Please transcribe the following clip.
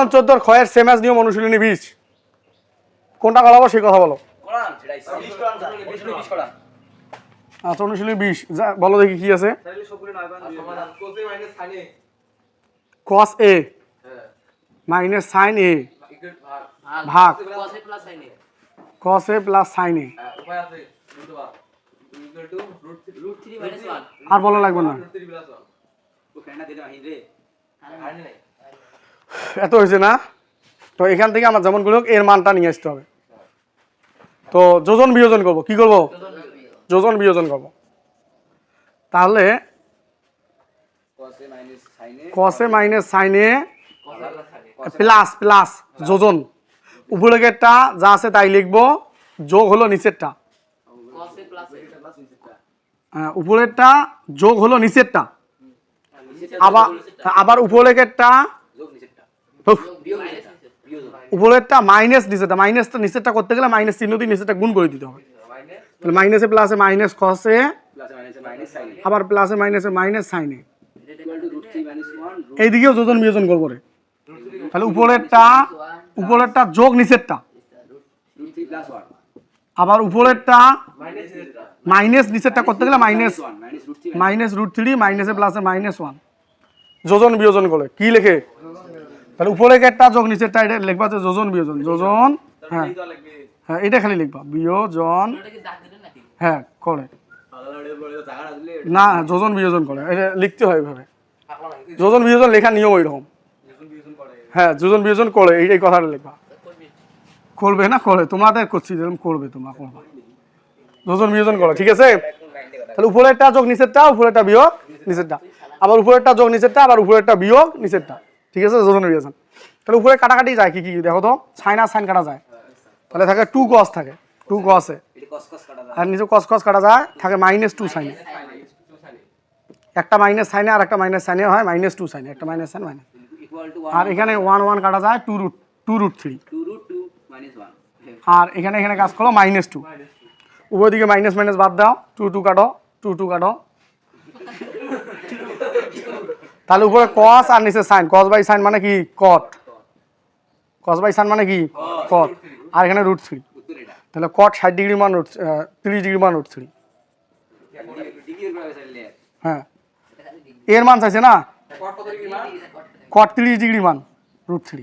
উদাহরণ চোদ্দোর ক্ষয়ের সেমাস নিয়ম অনুশীলনী বিশ কোনটা করাবো সেই কথা বলো। কোরআন কোরআন কোরআন। আচ্ছা অনুশীলনী বিশ যা বলো দেখি কি আছে। তাহলে সবগুলো নয় বান সমাধান। কোসে মাইনাস সাইনে কস এ হ্যাঁ। মাইনাস সাইন এ ভাগ। ভাগ। কোসে এ প্লাস সাইন এ উপায় আছে। Root over equal to root root 3 minus 1 আর বলা লাগবে না। রুট 3 প্লাস 1 ওখানে না দিলে মাহিন রে আর নাই এত হয়েছে না? তো এখান থেকে আমার যেমন হোক এর মানটা নিয়ে আসতে হবে। তো যোজন বিয়োজন করব কি করব? যোজন বিয়োজন করব। তাহলে কোসে মাইনাস সাইনে প্লাস প্লাস যোজন। উপরেরটা যা আছে তাই লিখব যোগ হলো নিচেরটা। হ্যাঁ, উপরেরটা যোগ হলো নিচেরটা। আবার আবার উপরেরটা যোগ নিচেটা উফ, বিয়োগ মাইনাস বিয়োগ উপরেরটা মাইনাস নিচেরটা মাইনাসটা নিচেরটা করতে গেলে মাইনাস চিহ্ন দিয়ে নিচেরটা গুণ করে দিতে হবে। তাহলে মাইনাসে প্লাসে মাইনাস কসে আবার প্লাসে মাইনাসে মাইনাস সাইনে equal to root 3 minus 1 root এইদিকেও যোজন বিয়োজন করব রে। তাহলে উপরেরটা উপরেরটা যোগ নিচেরটা। রুট 3 প্লাস 1 আবার উপরেরটা মাইনাস নিচেটা নিচেরটা করতে গেলে minus minus root 3 minus root three মাইনাসে প্লাসে মাইনাস ওয়ান যোজন বিয়োজন করে কি লেখে? তাহলে উপরে একটা যোগ নিচেরটা এটা লিখবা যে যোজন বিয়োজন। যোজন হ্যাঁ। হ্যাঁ এটা খালি লিখবা। বিয়োজন হ্যাঁ করে। না যোজন বিয়োজন করে। এটা লিখতে হয় এভাবে। যোজন বিয়োজন লেখার নিয়ম ওইরকম। হ্যাঁ যোজন বিয়োজন করে এই এই কথাটা লিখবা। করবে? না করে। তোমাদের করছি যেরকম করবে তোমরা করবা। যোজন বিয়োজন করো ঠিক আছে? তাহলে উপরেরটা যোগ নিচেরটা উপরেরটা বিয়োগ নিচেরটা। আবার উপরেরটা যোগ নিচেরটা আবার উপরেরটা বিয়োগ নিচেরটা। ঠিক আছে যোজন বিয়োজন তাহলে উপরে কাটাকাটি যায় কি কি? দেখো তো সাইন আর সাইন কাটা যায়। তাহলে থাকে টু কস থাকে টু কসে এটা কস কস কাটা যায়। আর নিচে কস কস কাটা যায় থাকে মাইনাস টু সাইনে একটা মাইনাস সাইনে আর একটা মাইনাস সাইনে হয় মাইনাস টু সাইনে একটা মাইনাস সাইন মাইনাস আর এখানে ওয়ান ওয়ান কাটা যায় two root two root three 2 root 2 minus 1 আর এখানে এখানে কাজ করো মাইনাস টু উভয় দিকে মাইনাস মাইনাস বাদ দাও টু টু কাটো টু টু কাটো তাহলে উপরে কস আর নিচে সাইন কস বাই সাইন মানে কি? কট কস বাই সাইন মানে কি? কট আর এখানে রুট থ্রি তাহলে কট ষাট ডিগ্রি মান রুট তিরিশ ডিগ্রি মান রুট থ্রি হ্যাঁ। এর মান চাইছে না? কট তিরিশ ডিগ্রি মান রুট থ্রি